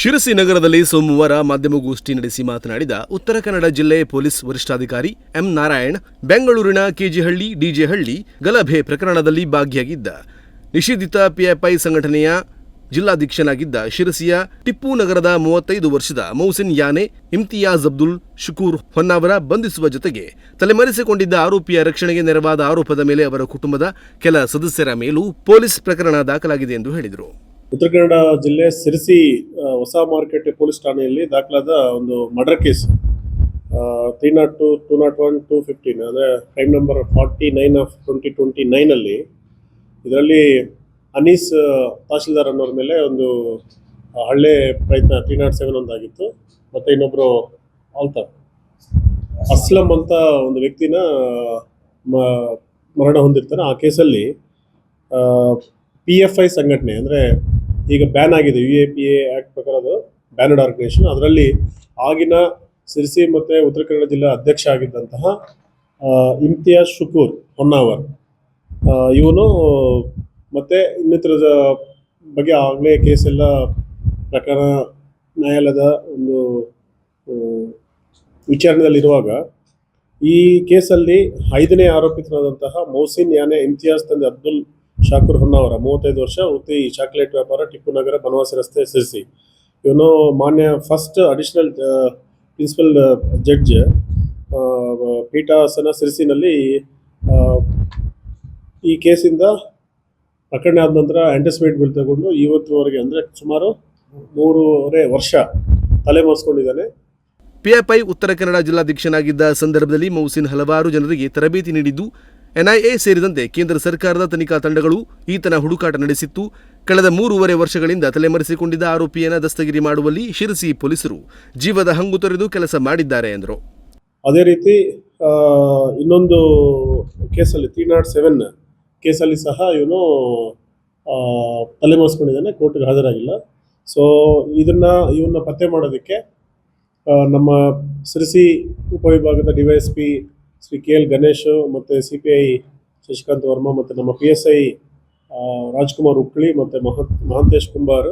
ಶಿರಸಿ ನಗರದಲ್ಲಿ ಸೋಮವಾರ ಮಾಧ್ಯಮಗೋಷ್ಠಿ ನಡೆಸಿ ಮಾತನಾಡಿದ ಉತ್ತರ ಕನ್ನಡ ಜಿಲ್ಲೆ ಪೊಲೀಸ್ ವರಿಷ್ಠಾಧಿಕಾರಿ ಎಂ ನಾರಾಯಣ್, ಬೆಂಗಳೂರಿನ ಕೆಜಿಹಳ್ಳಿ, ಡಿಜೆಹಳ್ಳಿ ಗಲಭೆ ಪ್ರಕರಣದಲ್ಲಿ ಭಾಗಿಯಾಗಿದ್ದ. ನಿಷೇಧಿತ ಪಿಎಫ್ಐ ಸಂಘಟನೆಯ ಜಿಲ್ಲಾಧ್ಯಕ್ಷನಾಗಿದ್ದ ಶಿರಸಿಯ ಟಿಪ್ಪು ನಗರದ ಮೂವತ್ತೈದು ವರ್ಷದ ಮೌಸಿನ್ ಯಾನೆ, ಇಮ್ತಿಯಾಜ್ ಅಬ್ದುಲ್ ಶುಕೂರ್ ಹೊನ್ನಾವರ ಬಂಧಿಸುವ ಜೊತೆಗೆ ತಲೆಮರೆಸಿಕೊಂಡಿದ್ದ ಆರೋಪಿಯ ರಕ್ಷಣೆಗೆ ನೆರವಾದ ಆರೋಪದ ಮೇಲೆ ಅವರ ಕುಟುಂಬದ ಕೆಲ ಸದಸ್ಯರ ಮೇಲೂ ಪೊಲೀಸ್ ಪ್ರಕರಣ ದಾಖಲಾಗಿದೆ ಎಂದು ಹೇಳಿದರು. ಉತ್ತರ ಕನ್ನಡ ಜಿಲ್ಲೆ ಸಿರಸಿ ಹೊಸ ಮಾರ್ಕೆಟ್ ಪೊಲೀಸ್ ಠಾಣೆಯಲ್ಲಿ ದಾಖಲಾದ ಒಂದು murder case three nought two two nought one two fifteen ಅಂದರೆ crime number forty nine of twenty twenty ನೈನಲ್ಲಿ ಇದರಲ್ಲಿ ಅನೀಸ್ ತಹಶೀಲ್ದಾರ್ ಅನ್ನೋರ ಮೇಲೆ ಒಂದು ಹಳ್ಳೆ ಪ್ರಯತ್ನ ತ್ರೀ ನಾಟ್ ಸೆವೆನ್ ಒಂದಾಗಿತ್ತು. ಮತ್ತು ಇನ್ನೊಬ್ಬರು ಆಲ್ತಾಫ್ ಅಸ್ಲಂ ಅಂತ ಒಂದು ವ್ಯಕ್ತಿನ ಮರಣ ಹೊಂದಿರ್ತಾನೆ ಆ ಕೇಸಲ್ಲಿ ಪಿ ಎಫ್ ಐ ಸಂಘಟನೆ, ಅಂದರೆ ಈಗ ಬ್ಯಾನ್ ಆಗಿದೆ U A P A act ಪ್ರಕಾರ ಅದು ಬ್ಯಾನಡ್ ಆರ್ಗನೈಸೇಷನ್ ಅದರಲ್ಲಿ ಆಗಿನ ಸಿರ್ಸಿ ಮತ್ತು ಉತ್ತರ ಕನ್ನಡ ಜಿಲ್ಲಾ ಅಧ್ಯಕ್ಷ ಆಗಿದ್ದಂತಹ ಇಮ್ತಿಯಾಜ್ ಶುಕೂರ್ ಹೊನ್ನಾವರ್. ಇವನು ಮತ್ತು ಇನ್ನಿತರದ ಬಗ್ಗೆ ಆಗಲೇ ಕೇಸೆಲ್ಲ ಪ್ರಕರಣ ನ್ಯಾಯಾಲಯದ ಒಂದು ವಿಚಾರಣೆಯಲ್ಲಿರುವಾಗ ಈ ಕೇಸಲ್ಲಿ ಐದನೇ ಆರೋಪಿತನಾದಂತಹ ಮೌಸಿನ್ ಯಾನೆ ಇಮ್ತಿಯಾಜ್ ತಂದೆ ಅಬ್ದುಲ್ ಶಾಕೂರ್ ಹೊನ್ನಾವರ, ಮೂವತ್ತೈದು ವರ್ಷ ವೃತ್ತಿ ಚಾಕ್ಲೇಟ್ ವ್ಯಾಪಾರ ಟಿಪ್ಪು ನಗರ, ಬನವಾಸಿ ರಸ್ತೆ ಸಿರಿಸಿ ಇವನು ಮಾನ್ಯ ಫಸ್ಟ್ ಅಡಿಷನಲ್ ಪ್ರಿನ್ಸಿಪಲ್ ಜಡ್ಜ್ ಪೀಠಾಸನ ಸಿರಿಸಿನಲ್ಲಿ ಈ ಕೇಸಿಂದ ಪ್ರಕರಣ ಆದ ನಂತರ ಆಂಟಿಸಿಪೇಟ್ ಬಿಲ್ ತಗೊಂಡು ಇವತ್ತುವರೆಗೆ ಅಂದರೆ ಸುಮಾರು ಮೂರುವರೆ ವರ್ಷ ತಲೆಮರೆಸ್ಕೊಂಡಿದ್ದಾನೆ ಪಿಎಫ್ಐ ಉತ್ತರ ಕನ್ನಡ ಜಿಲ್ಲಾಧ್ಯಕ್ಷನಾಗಿದ್ದ ಸಂದರ್ಭದಲ್ಲಿ ಮೌಸಿನ್ ಹಲವಾರು ಜನರಿಗೆ ತರಬೇತಿ ನೀಡಿದ್ದು ಎನ್ಐಎ ಸೇರಿದಂತೆ ಕೇಂದ್ರ ಸರ್ಕಾರದ ತನಿಖಾ ತಂಡಗಳು ಈತನ ಹುಡುಕಾಟ ನಡೆಸಿತ್ತು. ಕಳೆದ ಮೂರುವರೆ ವರ್ಷಗಳಿಂದ ತಲೆಮರೆಸಿಕೊಂಡಿದ್ದ ಆರೋಪಿಯನ್ನು ದಸ್ತಗಿರಿ ಮಾಡುವಲ್ಲಿ ಶಿರಸಿ ಪೊಲೀಸರು ಜೀವದ ಹಂಗು ತೊರೆದು ಕೆಲಸ ಮಾಡಿದ್ದಾರೆ ಎಂದರು. ಅದೇ ರೀತಿ ಇನ್ನೊಂದು ಕೇಸಲ್ಲಿ ತ್ರೀ ನಾಟ್ ಸೆವೆನ್ ಕೇಸಲ್ಲಿ ಸಹ ಇವನು ತಲೆಮರೆಸ್ಕೊಂಡಿದ್ದಾನೆ, ಕೋರ್ಟ್ಗೆ ಹಾಜರಾಗಿಲ್ಲ. ಸೊ ಇದನ್ನ ಇವನ್ನ ಪತ್ತೆ ಮಾಡೋದಕ್ಕೆ ನಮ್ಮ ಸಿರಿಸಿ ಉಪವಿಭಾಗದ D Shri K L Ganesh ಮತ್ತು C P I Shashikant Varma ಮತ್ತು ನಮ್ಮ P S I Rajkumar Ukli ಮತ್ತು ಮಹಂತ್, ಮಹಾಂತೇಶ್ ಕುಂಬಾರ್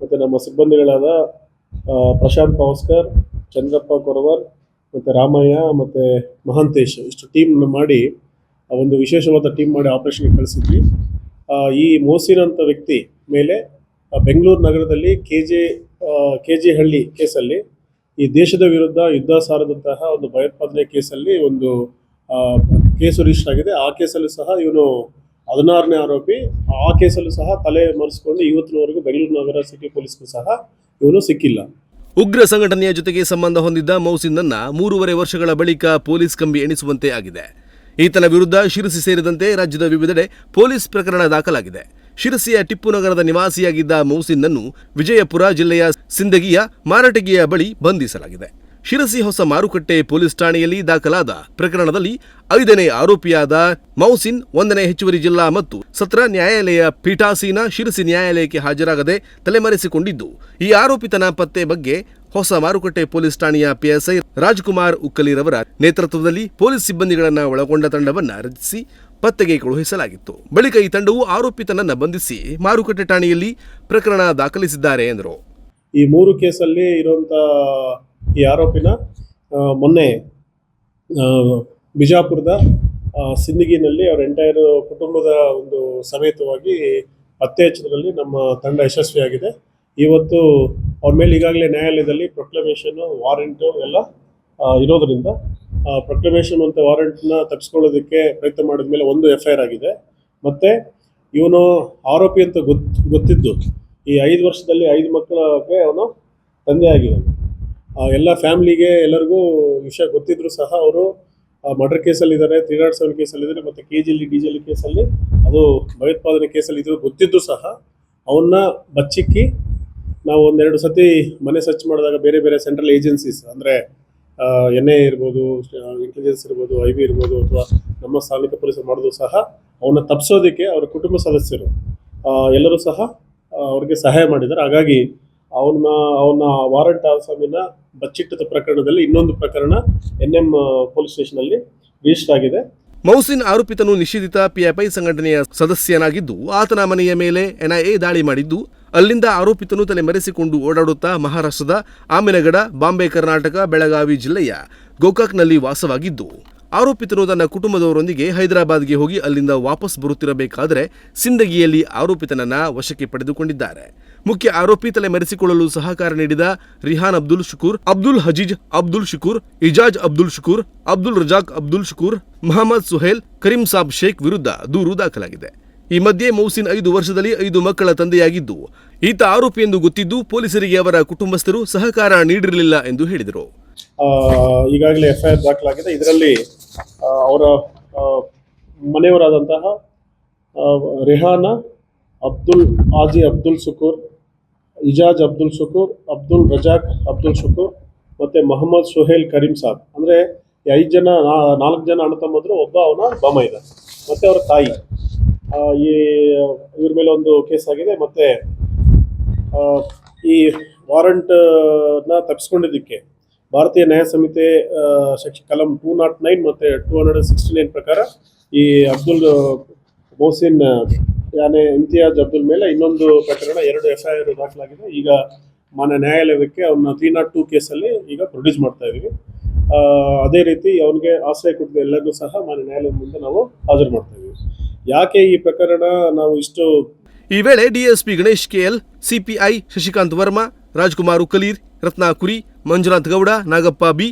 ಮತ್ತು ನಮ್ಮ ಸಿಬ್ಬಂದಿಗಳಾದ ಪ್ರಶಾಂತ್ ಪವಸ್ಕರ್, ಚಂದ್ರಪ್ಪ ಕೊರವರ್ ಮತ್ತು ರಾಮಯ್ಯ ಮತ್ತು ಮಹಾಂತೇಶ್ ಇಷ್ಟು ಟೀಮ್ ಮಾಡಿ ಒಂದು ವಿಶೇಷವಾದ ಟೀಮ್ ಮಾಡಿ ಆಪರೇಷನ್ಗೆ ಕಳಿಸಿದ್ವಿ. ಈ ಮೋಸಿನ್ ವ್ಯಕ್ತಿ ಮೇಲೆ ಬೆಂಗಳೂರು ನಗರದಲ್ಲಿ ಕೆ ಜೆ ಕೆ ಜಿ ಹಳ್ಳಿ ಕೇಸಲ್ಲಿ ಈ ದೇಶದ ವಿರುದ್ಧ ಯುದ್ಧ ಸಾರದಂತಹ ಒಂದು ಭಯೋತ್ಪಾದನೆ ಕೇಸಲ್ಲಿ ಒಂದು ಕೇಸು ರಿಜಿಸ್ಟರ್ ಆಗಿದೆ. ಆ ಕೇಸಲ್ಲೂ ಸಹ ಇವನು ಹದಿನಾರನೇ ಆರೋಪಿ. ಆ ಕೇಸಲ್ಲೂ ಸಹ ತಲೆ ಮರೆಸಿಕೊಂಡು ಇವತ್ತಿನವರೆಗೂ ಬೆಂಗಳೂರು ನಗರ ಸಿಟಿ ಪೊಲೀಸ್ಗೂ ಸಹ ಇವನು ಸಿಕ್ಕಿಲ್ಲ. ಉಗ್ರ ಸಂಘಟನೆಯ ಜೊತೆಗೆ ಸಂಬಂಧ ಹೊಂದಿದ್ದ ಮೌಸಿನ್ನನ್ನ ಮೂರುವರೆ ವರ್ಷಗಳ ಬಳಿಕ ಪೊಲೀಸ್ ಕಂಬಿ ಎಣಿಸುವಂತೆ ಆಗಿದೆ. ಈತನ ವಿರುದ್ಧ ಶಿರಸಿ ಸೇರಿದಂತೆ ರಾಜ್ಯದ ವಿವಿಧೆಡೆ ಪೊಲೀಸ್ ಪ್ರಕರಣ ದಾಖಲಾಗಿದೆ. ಶಿರಸಿಯ ಟಿಪ್ಪು ನಗರದ ನಿವಾಸಿಯಾಗಿದ್ದ ಮೌಸಿನ್ನನ್ನು ವಿಜಯಪುರ ಜಿಲ್ಲೆಯ ಸಿಂದಗಿಯ ಮಾರಟಗಿಯ ಬಳಿ ಬಂಧಿಸಲಾಗಿದೆ. ಶಿರಸಿ ಹೊಸ ಮಾರುಕಟ್ಟೆ ಪೊಲೀಸ್ ಠಾಣೆಯಲ್ಲಿ ದಾಖಲಾದ ಪ್ರಕರಣದಲ್ಲಿ ಐದನೇ ಆರೋಪಿಯಾದ ಮೌಸಿನ್ ಒಂದನೇ ಹೆಚ್ಚುವರಿ ಜಿಲ್ಲಾ ಮತ್ತು ಸತ್ರ ನ್ಯಾಯಾಲಯ ಪೀಠಾಸೀನ ಶಿರಸಿ ನ್ಯಾಯಾಲಯಕ್ಕೆ ಹಾಜರಾಗದೆ ತಲೆಮರೆಸಿಕೊಂಡಿದ್ದು, ಈ ಆರೋಪಿತನ ಪತ್ತೆ ಬಗ್ಗೆ ಹೊಸ ಮಾರುಕಟ್ಟೆ ಪೊಲೀಸ್ ಠಾಣೆಯ ಪಿಎಸ್ಐ ರಾಜ್ಕುಮಾರ್ ಉಕ್ಕಲಿರವರ ನೇತೃತ್ವದಲ್ಲಿ ಪೊಲೀಸ್ ಸಿಬ್ಬಂದಿಗಳನ್ನು ಒಳಗೊಂಡ ತಂಡವನ್ನು ರಚಿಸಿ ಪತ್ತೆಗೆ ಕಳುಹಿಸಲಾಗಿತ್ತು ಬಳಿಕ ಈ ತಂಡವು ಆರೋಪಿತನನ್ನು ಬಂಧಿಸಿ ಮಾರುಕಟ್ಟೆ ಠಾಣೆಯಲ್ಲಿ ಪ್ರಕರಣ ದಾಖಲಿಸಿದ್ದಾರೆ ಎಂದರು. ಈ ಮೂರು ಕೇಸಲ್ಲಿ ಇರುವಂಥ ಈ ಆರೋಪಿನ ಮೊನ್ನೆ ಬಿಜಾಪುರದ ಸಿಂದಗಿನಲ್ಲಿ ಅವರ ಎಂಟೈರ್ ಕುಟುಂಬದ ಒಂದು ಸಮೇತವಾಗಿ ಪತ್ತೆ ಹಚ್ಚಿದ್ರಲ್ಲಿ ನಮ್ಮ ತಂಡ ಯಶಸ್ವಿಯಾಗಿದೆ. ಇವತ್ತು ಅವ್ರ ಮೇಲೆ ಈಗಾಗಲೇ ನ್ಯಾಯಾಲಯದಲ್ಲಿ ಪ್ರೊಕ್ಲಮೇಷನ್ ವಾರೆಂಟು ಎಲ್ಲ ಇರೋದ್ರಿಂದ ಪ್ರೊಕ್ಲಮೇಷನ್ ಅಂತ ವಾರೆಂಟ್ನ ತಪ್ಪಿಸ್ಕೊಳ್ಳೋದಕ್ಕೆ ಪ್ರಯತ್ನ ಮಾಡಿದ ಮೇಲೆ ಒಂದು ಎಫ್ ಐ ಆರ್ ಆಗಿದೆ. ಮತ್ತು ಇವನು ಆರೋಪಿ ಅಂತ ಗೊತ್ತು ಗೊತ್ತಿದ್ದು, ಈ ಐದು ವರ್ಷದಲ್ಲಿ ಐದು ಮಕ್ಕಳಿಗೆ ಅವನು ತಂದೆ ಆಗಿದ್ದಾನೆ ಎಲ್ಲ ಫ್ಯಾಮಿಲಿಗೆ ಎಲ್ಲರಿಗೂ ವಿಷಯ ಗೊತ್ತಿದ್ರು ಸಹ ಅವರು ಮರ್ಡರ್ ಕೇಸಲ್ಲಿ ಇದ್ದಾರೆ, ತ್ರೀ ನಾಟ್ ಸೆವೆನ್ ಕೇಸಲ್ಲಿ ಇದ್ದಾರೆ, ಮತ್ತು ಕೆ ಜಿಲಿ ಡಿ ಜಿಲಿ ಕೇಸಲ್ಲಿ, ಅದು ಭಯೋತ್ಪಾದನೆ ಕೇಸಲ್ಲಿ ಇದ್ರು ಗೊತ್ತಿದ್ದು ಸಹ ಅವನ್ನ ಬಚ್ಚಿಕ್ಕಿ ನಾವು ಒಂದೆರಡು ಸತಿ ಮನೆ ಸರ್ಚ್ ಮಾಡಿದಾಗ ಬೇರೆ ಬೇರೆ ಸೆಂಟ್ರಲ್ ಏಜೆನ್ಸೀಸ್, ಅಂದರೆ ಎನ್ ಐ ಇರ್ಬೋದು ಇಂಟೆಲಿಜೆನ್ಸ್ ಇರ್ಬೋದು ಐ ಬಿ ಇರ್ಬೋದು ಅಥವಾ ನಮ್ಮ ಸ್ಥಾನಿಕ ಪೊಲೀಸರು ಮಾಡೋದು ಸಹ ಅವನ್ನ ತಪ್ಪಿಸೋದಕ್ಕೆ ಅವರ ಕುಟುಂಬ ಸದಸ್ಯರು ಎಲ್ಲರೂ ಸಹ ಅವ್ರಿಗೆ ಸಹಾಯ ಮಾಡಿದ್ದಾರೆ ಹಾಗಾಗಿ ಅವನ್ನ ಅವನ ವಾರಂಟ್ ಆಸಾಮಿನ ಬಚ್ಚಿಟ್ಟದ ಪ್ರಕರಣದಲ್ಲಿ ಇನ್ನೊಂದು ಪ್ರಕರಣ ಎನ್ ಎಂ ಪೊಲೀಸ್ ಸ್ಟೇಷನಲ್ಲಿ ರಿಜಿಸ್ಟರ್ ಆಗಿದೆ. ಮೌಸಿನ್ ಆರೋಪಿತನು ನಿಷೇಧಿತ ಪಿಎಫ್ಐ ಸಂಘಟನೆಯ ಸದಸ್ಯನಾಗಿದ್ದು, ಆತನ ಮನೆಯ ಮೇಲೆ ಎನ್ಐಎ ದಾಳಿ ಮಾಡಿದ್ದು ಅಲ್ಲಿಂದ ಆರೋಪಿತನು ತಲೆಮರೆಸಿಕೊಂಡು ಓಡಾಡುತ್ತಾ ಮಹಾರಾಷ್ಟ್ರದ ಆಮೆನಗಡ, ಬಾಂಬೆ, ಕರ್ನಾಟಕ, ಬೆಳಗಾವಿ ಜಿಲ್ಲೆಯ ಗೋಕಾಕ್ನಲ್ಲಿ ವಾಸವಾಗಿದ್ದು, ಆರೋಪಿತನು ತನ್ನ ಕುಟುಂಬದವರೊಂದಿಗೆ ಹೈದರಾಬಾದ್ಗೆ ಹೋಗಿ ಅಲ್ಲಿಂದ ವಾಪಸ್ ಬರುತ್ತಿರಬೇಕಾದರೆ ಸಿಂದಗಿಯಲ್ಲಿ ಆರೋಪಿತನನ್ನ ವಶಕ್ಕೆ ಪಡೆದುಕೊಂಡಿದ್ದಾರೆ. ಮುಖ್ಯ ಆರೋಪಿ ತಲೆ ಮರೆಸಿಕೊಳ್ಳಲು ಸಹಕಾರ ನೀಡಿದ ರಿಹಾನ್ ಅಬ್ದುಲ್ ಶುಕೂರ್, ಅಬ್ದುಲ್ ಹಜೀಜ್ ಅಬ್ದುಲ್ ಶುಕೂರ್, ಇಜಾಜ್ ಅಬ್ದುಲ್ ಶುಕೂರ್, ಅಬ್ದುಲ್ ರಜಾಕ್ ಅಬ್ದುಲ್ ಶುಕೂರ್, ಮಹಮ್ಮದ್ ಸುಹೇಲ್, ಕರೀಂ ಸಾಬ್ ಶೇಖ್ ವಿರುದ್ಧ ದೂರು ದಾಖಲಾಗಿದೆ. ಈ ಮಧ್ಯೆ ಮೌಸಿನ್ ಐದು ವರ್ಷದಲ್ಲಿ ಐದು ಮಕ್ಕಳ ತಂದೆಯಾಗಿದ್ದು, ಈತ ಆರೋಪಿ ಎಂದು ಗೊತ್ತಿದ್ದು ಪೊಲೀಸರಿಗೆ ಅವರ ಕುಟುಂಬಸ್ಥರು ಸಹಕಾರ ನೀಡಿರಲಿಲ್ಲ ಎಂದು ಹೇಳಿದರು. ಈಗಾಗಲೇ ಎಫ್ಐಆರ್ ದಾಖಲಾಗಿದೆ. ಇದರಲ್ಲಿ ಅವರ ಮನೆಯವರಾದಂತಹ ರೆಹಾನ, ಅಬ್ದುಲ್, ಆಜಿ ಅಬ್ದುಲ್ ಸುಕೂರ್ ಇಜಾಜ್ ಅಬ್ದುಲ್ ಸುಕೂರ್ ಅಬ್ದುಲ್ ರಜಾಕ್ ಅಬ್ದುಲ್ ಶುಕೂರ್ ಮತ್ತು ಮೊಹಮ್ಮದ್ ಸುಹೇಲ್ ಕರೀಂ ಸಾಬ್. ಅಂದರೆ ಐದು ಜನ ನಾಲ್ಕು ಜನ ಅಣ್ಣ ತಮ್ಮದ್ರು, ಒಬ್ಬ ಅವನ ಬಾಮ ಇದ್ದ ಮತ್ತು ಅವರ ತಾಯಿ. ಈ, ಇವ್ರ ಮೇಲೆ ಒಂದು ಕೇಸ್ ಆಗಿದೆ. ಮತ್ತು ಈ ವಾರಂಟ್ನ ತಪ್ಪಿಸ್ಕೊಂಡಿದ್ದಕ್ಕೆ ಭಾರತೀಯ ನ್ಯಾಯ ಸಮಿತಿ ಸೆಕ್ಷನ್ ಕಲಂ ಟೂ ನಾಟ್ ನೈನ್ ಮತ್ತು ಟೂ ಹಂಡ್ರೆಡ್ ಸಿಕ್ಸ್ಟಿ ನೈನ್ ಪ್ರಕಾರ ಈ ಅಬ್ದುಲ್ ಮೋಸಿನ್ ಯಾನೆ ಇಮ್ತಿಯಾಜ್ ಅಬ್ದುಲ್ ಮೇಲೆ ಇನ್ನೊಂದು ಪ್ರಕರಣ ಎರಡು ಎಫ್ ಐ ಆರ್ ದಾಖಲಾಗಿದೆ. ಈಗ ಮಾನ್ಯ ನ್ಯಾಯಾಲಯಕ್ಕೆ ಅವನ್ನ ತ್ರೀ ನಾಟ್ ಟೂ ಕೇಸಲ್ಲಿ ಈಗ ಪ್ರೊಡ್ಯೂಸ್ ಮಾಡ್ತಾ ಇದ್ದೀವಿ ಅದೇ ರೀತಿ ಅವನಿಗೆ ಆಶ್ರಯ ಕೊಟ್ಟಿದ್ದ ಎಲ್ಲರಿಗೂ ಸಹ ಮಾನ್ಯ ನ್ಯಾಯಾಲಯದ ಮುಂದೆ ನಾವು ಹಾಜರು ಮಾಡ್ತಾ ಇದ್ದೀವಿ ಯಾಕೆ ಈ ಪ್ರಕರಣ ನಾವು ಇಷ್ಟು ಈ ವೇಳೆ DSP Ganesh KL, CPI Shashikant Varma, Rajkumar Ukali, Ratnakuri, Manjunath Gowda, Nagappa B,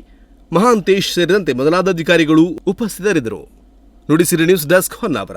Mahantesh ಸೇರಿದಂತೆ ಮೊದಲಾದ ಅಧಿಕಾರಿಗಳು ಉಪಸ್ಥಿತರಿದ್ದರು. Nudisiri news desk Honnavar.